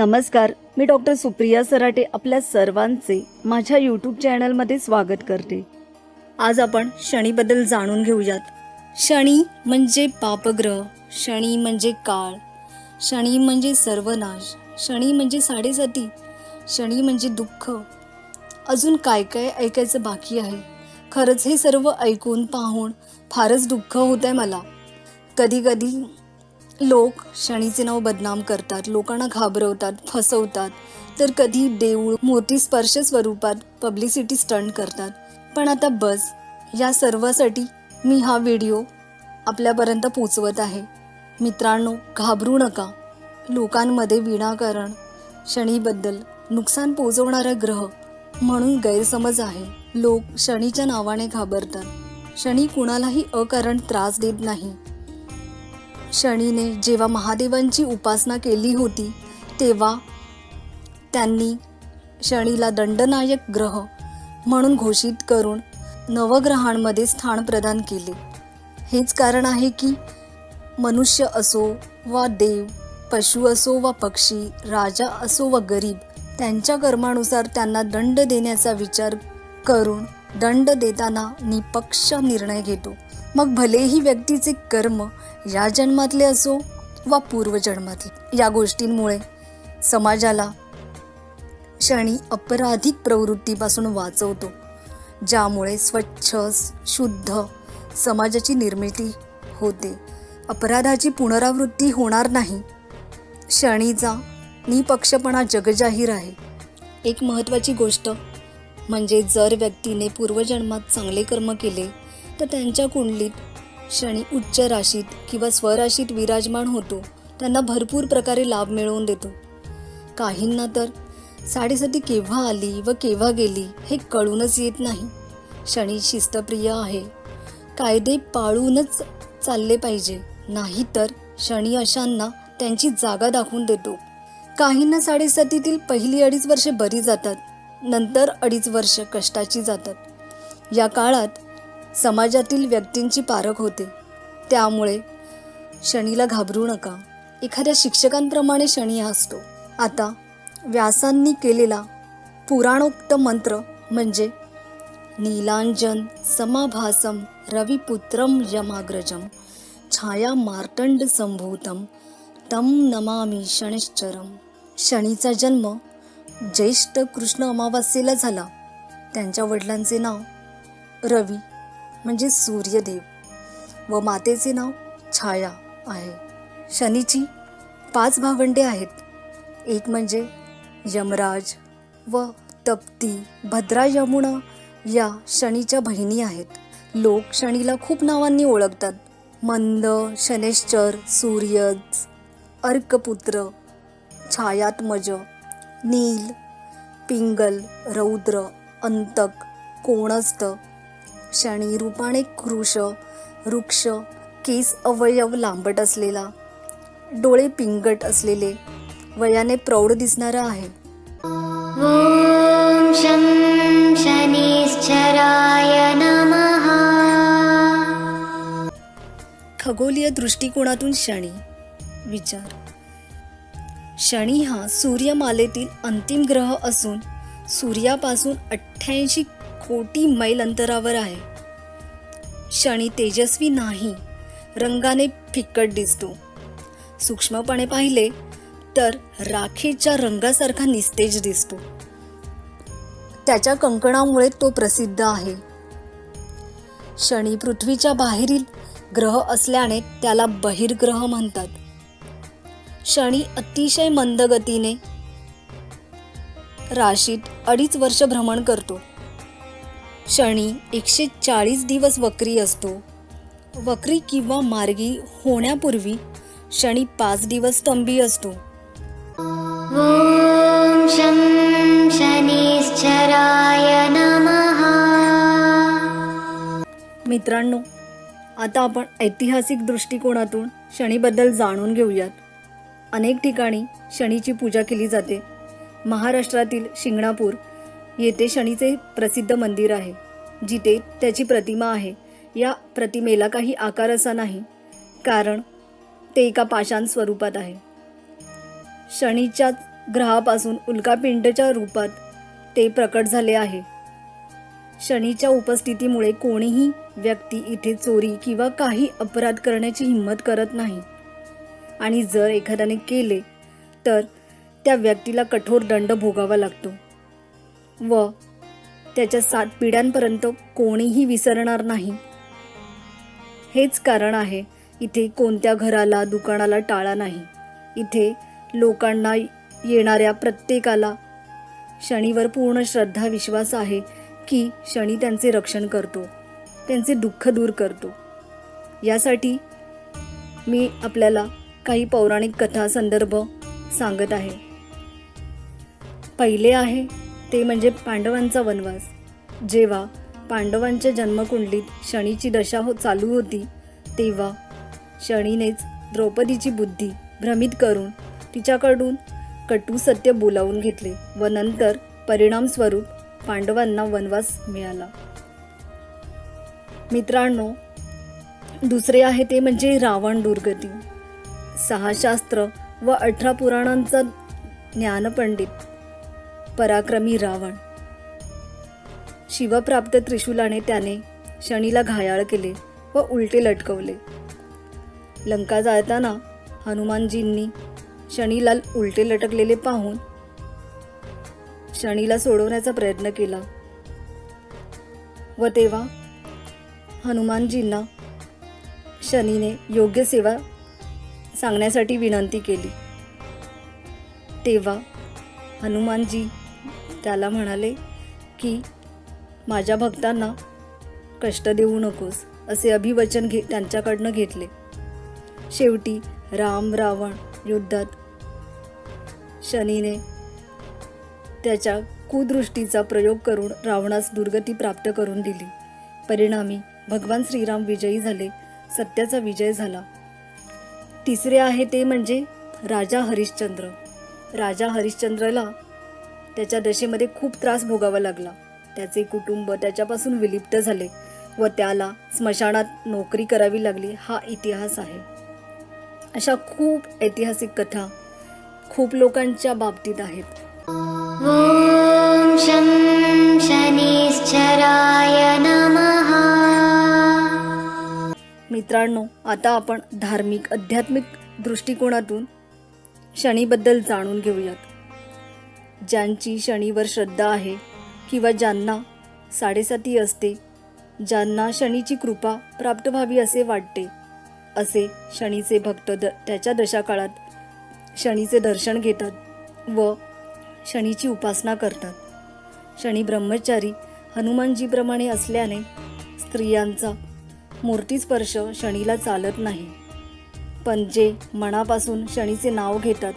नमस्कार मी डॉक्टर सुप्रिया सराटे आपल्या सर्वांचे माझ्या यूट्यूब चॅनलमध्ये स्वागत करते. आज आपण शनीबद्दल जाणून घेऊयात. शनी म्हणजे पापग्रह शनी म्हणजे काळ शनी म्हणजे सर्वनाश शनी म्हणजे साडेसाती शनी म्हणजे दुःख. अजून काय काय ऐकायचं बाकी आहे? खरंच हे सर्व ऐकून पाहून फारच दुःख होत आहे मला. कधी कधी लोक शनीचे नाव बदनाम करतात लोकांना घाबरवतात फसवतात. तर कधी देऊळ मोठी स्पर्श स्वरूपात पब्लिसिटी स्टंट करतात. पण आता बस या सर्वासाठी मी हा व्हिडिओ आपल्यापर्यंत पोचवत आहे. मित्रांनो घाबरू नका. लोकांमध्ये विनाकारण शनीबद्दल नुकसान पोचवणारा ग्रह म्हणून गैरसमज आहे. लोक शनीच्या नावाने घाबरतात. शनी कुणालाही अकारण त्रास देत नाही. शनीने जेव्हा महादेवांची उपासना केली होती तेव्हा त्यांनी शनीला दंडनायक ग्रह म्हणून घोषित करून नवग्रहांमध्ये स्थान प्रदान केले. हेच कारण आहे की मनुष्य असो वा देव पशु असो वा पक्षी राजा असो वा गरीब त्यांच्या कर्मानुसार त्यांना दंड देण्याचा विचार करून दंड देताना निपक्ष निर्णय घेतो. मग भलेही व्यक्तीचे कर्म या जन्मातले असो वा पूर्वजन्मातले या गोष्टींमुळे समाजाला शनी अपराधिक प्रवृत्तीपासून वाचवतो ज्यामुळे स्वच्छ शुद्ध समाजाची निर्मिती होते. अपराधाची पुनरावृत्ती होणार नाही. शनीचा निपक्षपणा जगजाहीर आहे. एक महत्त्वाची गोष्ट म्हणजे जर व्यक्तीने पूर्वजन्मात चांगले कर्म केले तर त्यांच्या कुंडलीत शनी उच्च राशीत किंवा स्वराशीत विराजमान होतो. त्यांना भरपूर प्रकारे लाभ मिळवून देतो. काहींना तर साडेसाती केव्हा आली व केव्हा गेली हे कळूनच येत नाही. शनी शिस्तप्रिय आहे. कायदे पाळूनच चालले पाहिजे. नाहीतर शनी अशांना त्यांची जागा दाखवून देतो. काहींना साडेसातीतील पहिली अडीच वर्षे बरी जातात. नंतर अडीच वर्ष कष्टाची जातात. या काळात समाजातील व्यक्तींची पारख होते. त्यामुळे शनीला घाबरू नका. एखाद्या शिक्षकांप्रमाणे शनी असतो. आता व्यासांनी केलेला पुराणोक्त मंत्र म्हणजे नीलांजन समाभासम रविपुत्रम यमाग्रजम छाया मार्तंड संभूतम तम नमामी शनिश्चरम. शनीचा जन्म ज्येष्ठ कृष्ण अमावास्येला झाला. त्यांच्या वडिलांचे नाव रवी. म्हणजे सूर्यदेव. व मातेचे नाव छाया आहे. शनीची पाच भावंडे आहेत. एक म्हणजे यमराज व तप्ती भद्रा यमुना या शनीच्या बहिणी आहेत. लोक शनीला खूप नावांनी ओळखतात. मंद शनेश्चर सूर्यज अर्कपुत्र छायात्मज नील पिंगल रौद्र अंतक कोणस्थ शनी रूपाने कृश वृक्ष केस अवयव लांबट असलेला डोळे पिंगट असलेले वयाने प्रौढ दिसणारा आहे. खगोलीय दृष्टिकोनातून शनी. विचार. शनी हा सूर्यमालेतील अंतिम ग्रह असून सूर्यापासून अठ्ठ्याऐंशी कोटी मैल अंतरावर आहे. शनी तेजस्वी नाही रंगाने फिकट दिसतो. सूक्ष्मपणे पाहिले तर राखेच्या रंगासारखा निस्तेज दिसतो. त्याच्या कंकणामुळे तो प्रसिद्ध आहे. शनी पृथ्वीच्या बाहेरील ग्रह असल्याने त्याला बहिर्ग्रह म्हणतात. शनी अतिशय मंद गतीने राशीत अडीच वर्ष भ्रमण करतो. शनी एकशे चाळीस दिवस वक्री असतो. वक्री किंवा मार्गी होण्यापूर्वी शनी पाच दिवस स्तंभी असतो. मित्रांनो आता आपण ऐतिहासिक दृष्टिकोनातून शनीबद्दल जाणून घेऊयात. अनेक ठिकाणी शनीची पूजा केली जाते. महाराष्ट्रातील शिंगणापूर येथे शनीचे प्रसिद्ध मंदिर आहे जिथे त्याची प्रतिमा आहे. या प्रतिमेला काही आकार असा नाही कारण ते एका पाषाण स्वरूपात आहे. शनीच्या ग्रहापासून उल्कापिंडच्या रूपात ते प्रकट झाले आहे. शनीच्या उपस्थितीमुळे कोणीही व्यक्ती इथे चोरी किंवा काही अपराध करण्याची हिंमत करत नाही. आणि जर एखाद्याने केले तर त्या व्यक्तीला कठोर दंड भोगावा लागतो. व त्याच्या सात पिढ्यांपर्यंत कोणीही विसरणार नाही. हेच कारण आहे इथे कोणत्या घराला दुकानाला टाळा नाही. इथे लोकांना येणाऱ्या प्रत्येकाला शनीवर पूर्ण श्रद्धा विश्वास आहे की शनी त्यांचे रक्षण करतो त्यांचे दुःख दूर करतो. यासाठी मी आपल्याला काही पौराणिक कथा संदर्भ सांगत आहे. पहिले आहे ते म्हणजे पांडवांचा वनवास. जेव्हा पांडवांच्या जन्मकुंडलीत शनीची दशा हो चालू होती तेव्हा शनीनेच द्रौपदीची बुद्धी भ्रमित करून तिच्याकडून कटू सत्य बोलावून घेतले व नंतर परिणामस्वरूप पांडवांना वनवास मिळाला. मित्रांनो दुसरे आहे ते म्हणजे रावण दुर्गती. सहा शास्त्र व अठरा पुराणांचा ज्ञानपंडित पराक्रमी रावण. शिवप्राप्त त्रिशूलाने त्याने शनीला घायाळ केले व उलटे लटकवले. लंका जाळताना हनुमानजींनी शनीला उलटे लटकलेले पाहून शनीला सोडवण्याचा प्रयत्न केला. व तेव्हा हनुमानजींना शनीने योग्य सेवा सांगण्यासाठी विनंती केली. तेव्हा हनुमानजी त्याला म्हणाले की माझ्या भक्तांना कष्ट देऊ नकोस असे अभिवचन घे त्यांच्याकडनं घेतले. शेवटी राम रावण युद्धात शनीने त्याच्या कुदृष्टीचा प्रयोग करून रावणास दुर्गती प्राप्त करून दिली. परिणामी भगवान श्रीराम विजयी झाले सत्याचा विजय झाला. तिसरे आहे ते म्हणजे राजा हरिश्चंद्र. राजा हरिश्चंद्रला त्याच्या दशेमध्ये खूप त्रास भोगावा लागला. त्याचे कुटुंब त्याच्यापासून विलिप्त झाले व त्याला स्मशानात नोकरी करावी लागली हा इतिहास आहे. अशा खूप ऐतिहासिक कथा खूप लोकांच्या बाबतीत आहेत. मित्रांनो आता आपण धार्मिक आध्यात्मिक दृष्टिकोनातून शनीबद्दल जाणून घेऊयात. ज्यांची शनीवर श्रद्धा आहे किंवा ज्यांना साडेसाती असते ज्यांना शनीची कृपा प्राप्त व्हावी असे वाटते असे शनीचे भक्त द त्याच्या दशाकाळात शनीचे दर्शन घेतात व शनीची उपासना करतात. शनी ब्रह्मचारी हनुमानजीप्रमाणे असल्याने स्त्रियांचा मूर्तीस्पर्श शनीला चालत नाही. पण जे मनापासून शनीचे नाव घेतात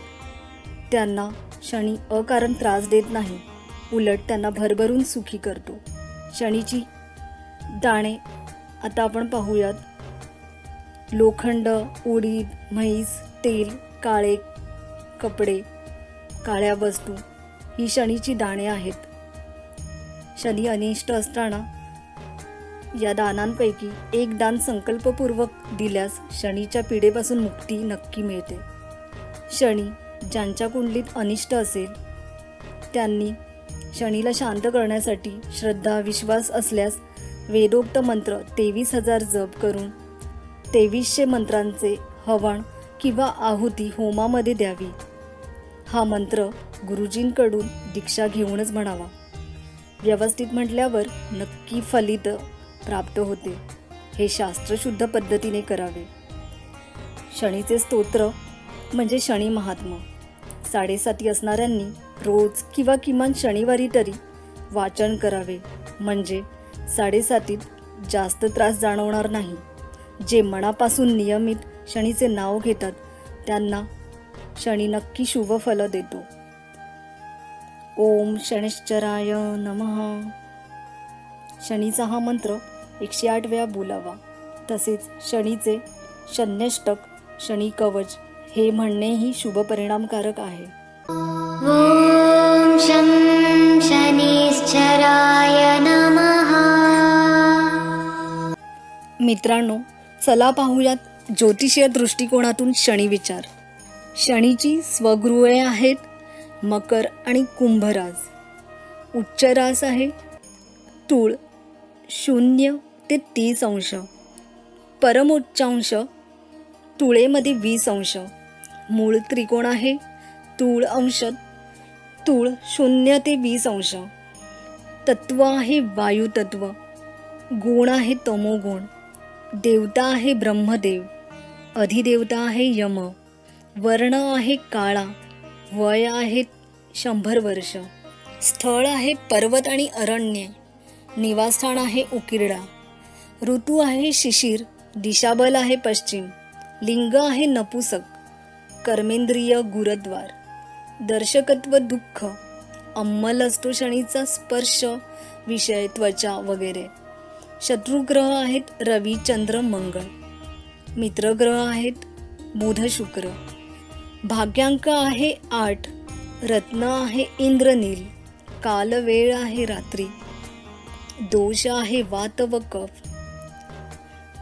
त्यांना शनी अकारण त्रास देत नाही. उलट त्यांना भरभरून सुखी करतो. शनीची दाणे आता आपण पाहूयात. लोखंड उडीद म्हैस तेल काळे कपडे काळ्या वस्तू ही शनीची दाणे आहेत. शनी अनिष्ट असताना या दानांपैकी एक दान संकल्पपूर्वक दिल्यास शनीच्या पिढेपासून मुक्ती नक्की मिळते. शनी ज्यांच्या कुंडलीत अनिष्ट असेल त्यांनी शनीला शांत करण्यासाठी श्रद्धा विश्वास असल्यास वेदोक्त मंत्र तेवीस हजार जप करून तेवीसशे मंत्रांचे हवण किंवा आहुती होमामध्ये द्यावी. हा मंत्र गुरुजींकडून दीक्षा घेऊनच म्हणावा. व्यवस्थित म्हटल्यावर नक्की फलित प्राप्त होते. हे शास्त्रशुद्ध पद्धतीने करावे. शनीचे स्तोत्र म्हणजे शनी महात्मा. साडेसाती असणाऱ्यांनी रोज किंवा किमान शनिवारी तरी वाचन करावे. म्हणजे साडेसातीत जास्त त्रास जाणवणार नाही. जे मनापासून नियमित शनीचे नाव घेतात त्यांना शनी नक्की शुभ फल देतो. ओम शनिश्चराय नमः. शनीचा हा मंत्र एकशे आठ वेळा बोलावा. तसेच शनीचे शन्यष्टक शनी कवच हे म्हणणेही शुभ परिणामकारक आहे. ॐ शं शनिश्चराय नमः. मित्रांनो चला पाहूयात ज्योतिषीय दृष्टिकोनातून शनी विचार. शनीची स्वगृहे आहेत मकर आणि कुंभ रास उच्च रास आहे तूळ शून्य ते तीस अंश. परमोच्चांश तुळेमध्ये वीस अंश. मूळ त्रिकोण आहे. तूळ अंश तूळ शून्य ते वीस अंश. तत्व आहे वायुतत्व. गुण आहे तमोगुण. देवता आहे ब्रह्मदेव. अधिदेवता आहे यम. वर्ण आहे काळा. वय आहे शंभर वर्ष. स्थळ आहे पर्वत आणि अरण्य. निवासस्थान आहे उकिरडा. ऋतू आहे शिशिर. दिशाबल आहे पश्चिम. लिंग आहे नपुसक. कर्मेंद्रिय गुरद्वार. दर्शकत्व दुःख अंमल असतो शनीचा स्पर्श विषय त्वचा वगैरे. शत्रुग्रह आहेत रवी चंद्र मंगळ मित्रग्रह आहेत बुध शुक्र. भाग्यांक आहे आठ रत्न आहे इंद्रनील काल वेळ आहे रात्री. दोष आहे वात व कफ.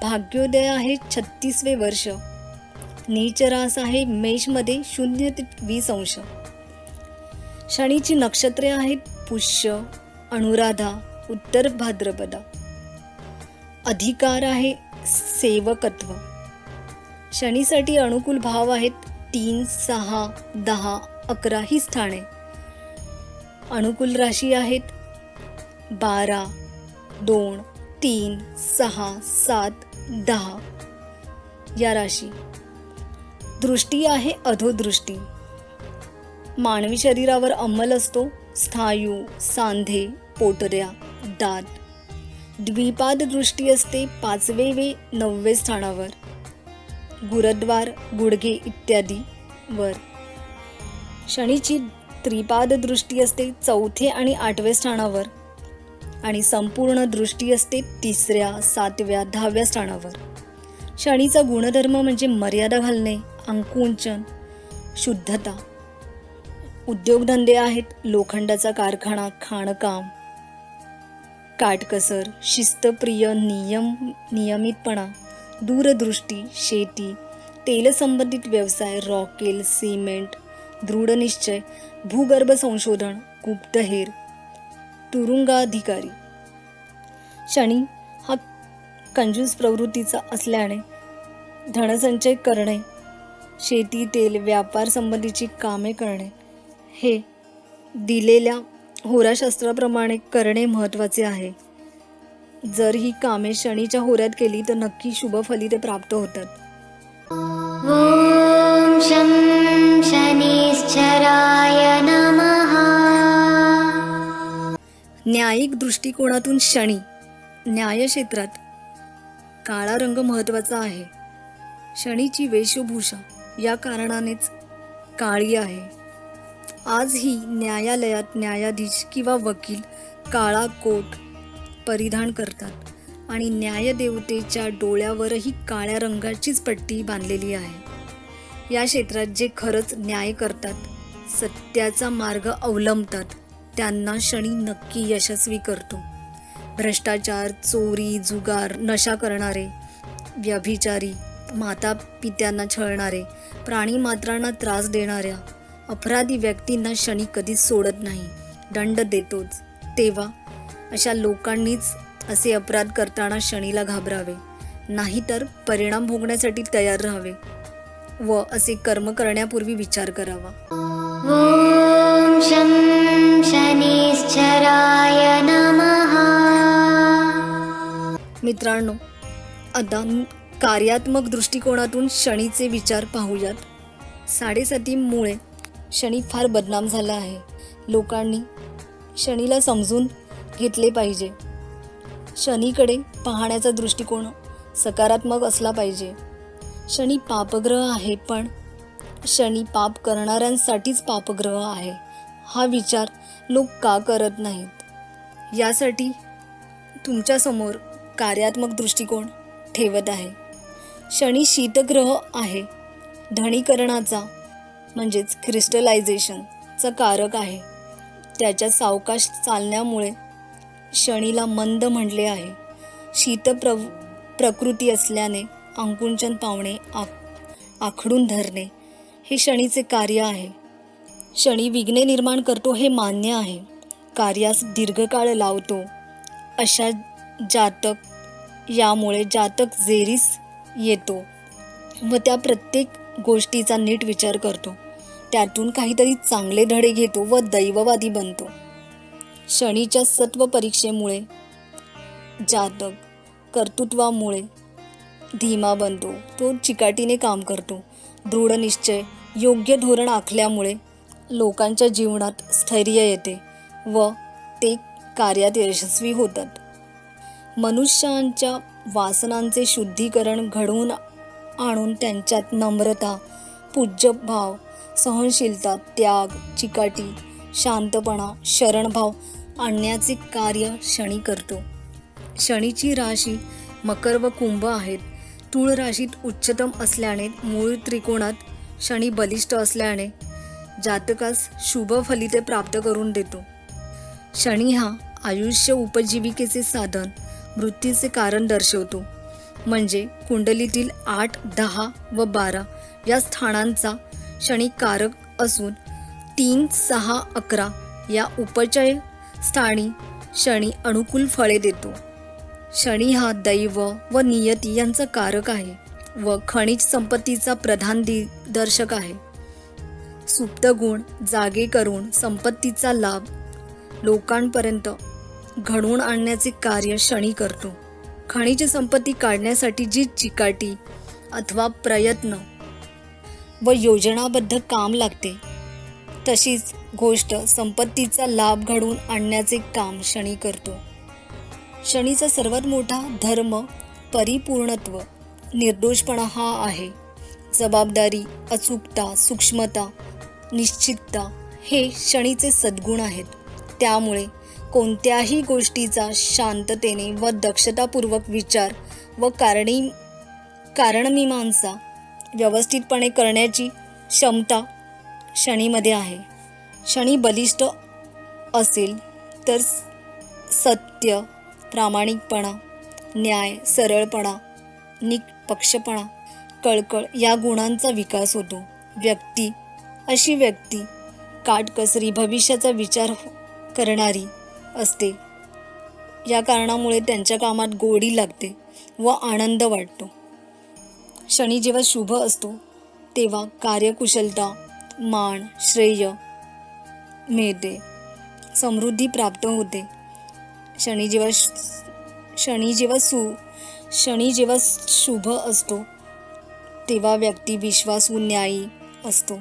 भाग्योदय आहे छत्तीसवे वर्ष. नीचरास आहे मेषमध्ये शून्य ते वीस अंश. शनीची नक्षत्रे आहेत पुष्य अनुराधा उत्तर भाद्रपदा. अधिकार आहे सेवकत्व. शनीसाठी अनुकूल भाव आहेत तीन सहा दहा अकरा ही स्थाने. अनुकूल राशी आहेत बारा दोन तीन सहा सात दहा या राशी. दृष्टी आहे अधोदृष्टी. मानवी शरीरावर अंमल असतो. स्थायू सांधे पोटऱ्या दात. द्विपाद दृष्टी असते पाचवे वे नववे स्थानावर. गुरद्वार गुडघे इत्यादी वर. शनीची त्रिपाद दृष्टी असते चौथे आणि आठवे स्थानावर. आणि संपूर्ण दृष्टी असते तिसऱ्या सातव्या दहाव्या स्थानावर. शनीचा गुणधर्म म्हणजे मर्यादा घालणे. अंकुंचन शुद्धता. उद्योगधंदे आहेत लोखंडाचा कारखाना खाणकाम. काटकसर शिस्तप्रिय नियम नियमितपणा दूरदृष्टी शेती तेलसंबंधित व्यवसाय रॉकेल सिमेंट दृढनिश्चय भूगर्भ संशोधन गुप्तहेर तुरुंगाधिकारी. शनी हा कंजूस प्रवृत्तीचा असल्याने धनसंचय करणे शेती तेल व्यापार संबंधीची कामे करणे. हे दिलेल्या होराशास्त्राप्रमाणे करणे महत्त्वाचे आहे. जर ही कामे शनीच्या होऱ्यात केली तर नक्की शुभ फलिते प्राप्त होतात. न्यायिक दृष्टिकोनातून शनी न्यायक्षेत्रात काळा रंग महत्त्वाचा आहे. शनीची वेशभूषा या कारणानेच काळी आहे. आजही न्यायालयात न्यायाधीश किंवा वकील काळा कोट परिधान करतात आणि न्यायदेवतेच्या डोळ्यावरही काळ्या रंगाचीच पट्टी बांधलेली आहे. या क्षेत्रात जे खरंच न्याय करतात सत्याचा मार्ग अवलंबतात त्यांना शनी नक्की यशस्वी करतो. भ्रष्टाचार चोरी जुगार नशा करणारे व्यभिचारी माता पित्यांना छळणारे प्राणीमात्रांना त्रास देणाऱ्या अपराधी व्यक्तींना शनी कधीच सोडत नाही दंड देतोच. तेव्हा अशा लोकांनीच असे अपराध करताना शनीला घाबरावे नाहीतर परिणाम भोगण्यासाठी तयार राहावे व असे कर्म करण्यापूर्वी विचार करावा. मित्रांनो आता कार्यात्मक दृष्टिकोनातून शनीचे विचार पाहूयात. साडेसातीमुळे शनी फार बदनाम झाला आहे. लोकांनी शनीला समजून घेतले पाहिजे. शनीकडे पाहण्याचा दृष्टिकोन सकारात्मक असला पाहिजे. शनी पापग्रह आहे पण शनी पाप करणाऱ्यांसाठीच पापग्रह आहे. हा विचार लोक का करत नाहीत? यासाठी तुमच्यासमोर कार्यात्मक दृष्टिकोन ठेवत आहे. शनी शीतग्रह आहे. धनीकरणाचा म्हणजेच क्रिस्टलायझेशनचा कारक आहे. त्याच्या सावकाश चालण्यामुळे शनीला मंद म्हणले आहे. शीत प्र प्रकृती असल्याने अंकुंचन पावणे आ आखडून धरणे हे शनीचे कार्य आहे. शनी विघ्ने निर्माण करतो हे मान्य आहे. कार्यास दीर्घकाळ लावतो. अशा जातक यामुळे जातक जेरीस येतो. व त्या प्रत्येक गोष्टीचा नीट विचार करतो. त्यातून काहीतरी चांगले धडे घेतो व दैववादी बनतो. शनीच्या सत्व परीक्षेमुळे जातक कर्तृत्वामुळे धीमा बनतो. तो चिकाटीने काम करतो. दृढ निश्चय योग्य धोरण आखल्यामुळे लोकांच्या जीवनात स्थैर्य येते व ते कार्यात यशस्वी होतात. मनुष्यांच्या वासनांचे शुद्धीकरण घडवून आणून त्यांच्यात नम्रता पूज्य भाव सहनशीलता त्याग चिकाटी शांतपणा शरणभाव आणण्याचे कार्य शनी करतो. शनीची राशी मकर व कुंभ आहेत. तूळ राशीत उच्चतम असल्याने मूळ त्रिकोणात शनी बलिष्ठ असल्याने जातकास शुभ फलिते प्राप्त करून देतो. शनी हा आयुष्य उपजीविकेचे साधन मृत्यूचे कारण दर्शवतो. म्हणजे कुंडलीतील आठ दहा व बारा या स्थानांचा शनी कारक असून तीन सहा अकरा या उपचय स्थानी शनी अनुकूल फळे देतो. शनी हा दैव व नियती यांचा कारक आहे व खनिज संपत्तीचा प्रधान दिग्दर्शक आहे. सुप्त गुण जागे करून संपत्तीचा लाभ लोकांपर्यंत घडवून आणण्याचे कार्य शनी करतो. खनिज संपत्ती काढण्यासाठी जी चिकाटी अथवा प्रयत्न व योजनाबद्ध काम लागते तशीच गोष्ट संपत्तीचा लाभ घडवून आणण्याचे काम शनी करतो. शनीचा सर्वात मोठा धर्म परिपूर्णत्व निर्दोषपणा हा आहे. जबाबदारी अचूकता सूक्ष्मता निश्चितता हे शनीचे सद्गुण आहेत. त्यामुळे कोणत्याही गोष्टीचा शांततेने व दक्षतापूर्वक विचार व कारणी कारणमीमांसा व्यवस्थितपणे करण्याची क्षमता शनीमध्ये आहे. शनी बलिष्ठ असेल तर सत्य प्रामाणिकपणा न्याय सरळपणा निपक्षपणा कळकळ या गुणांचा विकास होतो. व्यक्ती अशी व्यक्ती काटकसरी भविष्याचा विचार करणारी असते. या कारणामुळे त्यांच्या कामात गोडी लागते व आनंद वाटतो. शनी जेव्हा शुभ असतो तेव्हा कार्यकुशलता मान श्रेय मिळते. समृद्धी प्राप्त होते. शनी जेव्हा श- शनी जेव्हा सु शनी जेव्हा शुभ असतो तेव्हा व्यक्ती विश्वासू न्यायी असतो.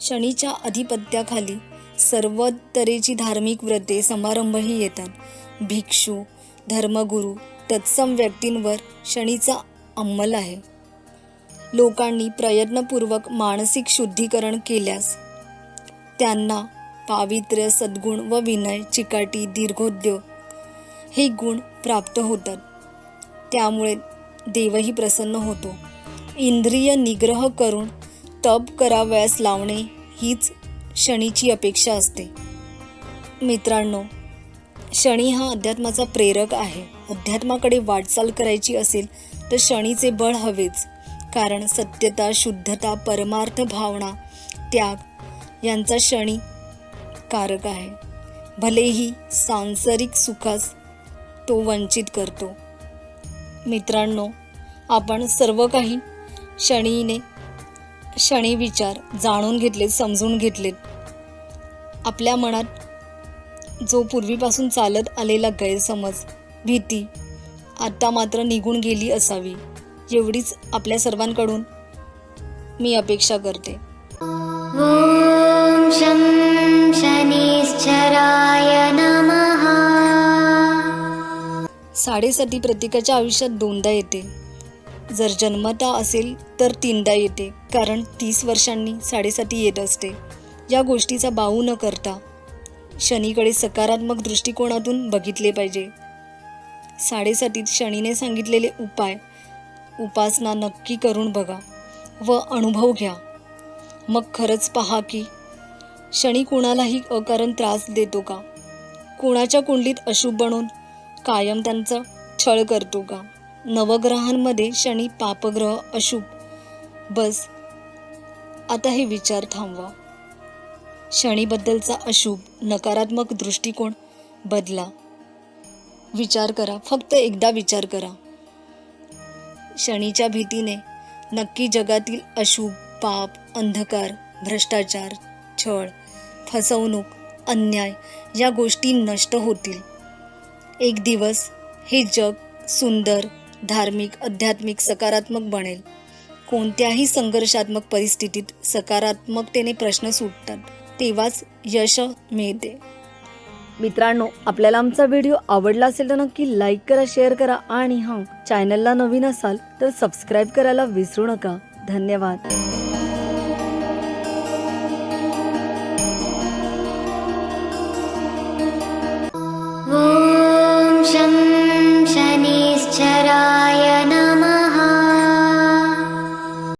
शनीच्या अधिपत्याखाली सर्व तऱ्हेची धार्मिक व्रते समारंभही येतात. भिक्षू धर्मगुरू तत्सम व्यक्तींवर शनीचा अंमल आहे. लोकांनी प्रयत्नपूर्वक मानसिक शुद्धीकरण केल्यास त्यांना पावित्र्य सद्गुण व विनय चिकाटी दीर्घोद्योग हे गुण प्राप्त होतात. त्यामुळे देवही प्रसन्न होतो. इंद्रिय निग्रह करून तप करावयास लावणे हीच शनीची अपेक्षा असते. मित्रांनो शनी हा अध्यात्माचा प्रेरक आहे. अध्यात्माकडे वाटचाल करायची असेल तर शनीचे बळ हवेच. कारण सत्यता शुद्धता परमार्थ भावना त्याग यांचा शनी कारक आहे. भलेही सांसारिक सुखास तो वंचित करतो. मित्रांनो आपण सर्व काही शनीने शनी विचार जाणून घेतलेत समजून घेतलेत. आपल्या मनात जो पूर्वीपासून चालत आलेला गैरसमज भीती आता मात्र निघून गेली असावी एवढीच आपल्या सर्वांकडून मी अपेक्षा करते. साडेसाती प्रत्येकाच्या आयुष्यात दोनदा येते. जर जन्मता असेल तर तीनदा येते कारण तीस वर्षांनी साडेसाती येत असते. या गोष्टीचा बाऊ न करता शनीकडे सकारात्मक दृष्टिकोनातून बघितले पाहिजे. साडेसातीत शनीने सांगितलेले उपाय उपासना नक्की करून बघा व अनुभव घ्या. मग खरंच पहा की शनी कोणालाही अकारण त्रास देतो का? कोणाच्या कुंडलीत अशुभ बनून कायम त्यांचा छळ करतो का? नवग्रहांमध्ये शनी पापग्रह अशुभ. बस. आता हे विचार थांबवा. शनीबद्दलचा अशुभ नकारात्मक दृष्टिकोन बदला. विचार करा. फक्त एकदा विचार करा. शनीच्या भीतीने नक्की जगातील अशुभ पाप अंधकार भ्रष्टाचार छळ फसवणूक अन्याय या गोष्टी नष्ट होतील. एक दिवस हे जग सुंदर धार्मिक आध्यात्मिक सकारात्मक बनेल. कोणत्याही संघर्षात्मक परिस्थितीत सकारात्मकतेने प्रश्न सुटतात तेव्हाच यश मिळते. मित्रांनो आपल्याला आमचा व्हिडिओ आवडला असेल तर नक्की लाईक करा शेअर करा आणि हां चॅनलला नवीन असाल तर सबस्क्राईब करायला विसरू नका. धन्यवाद.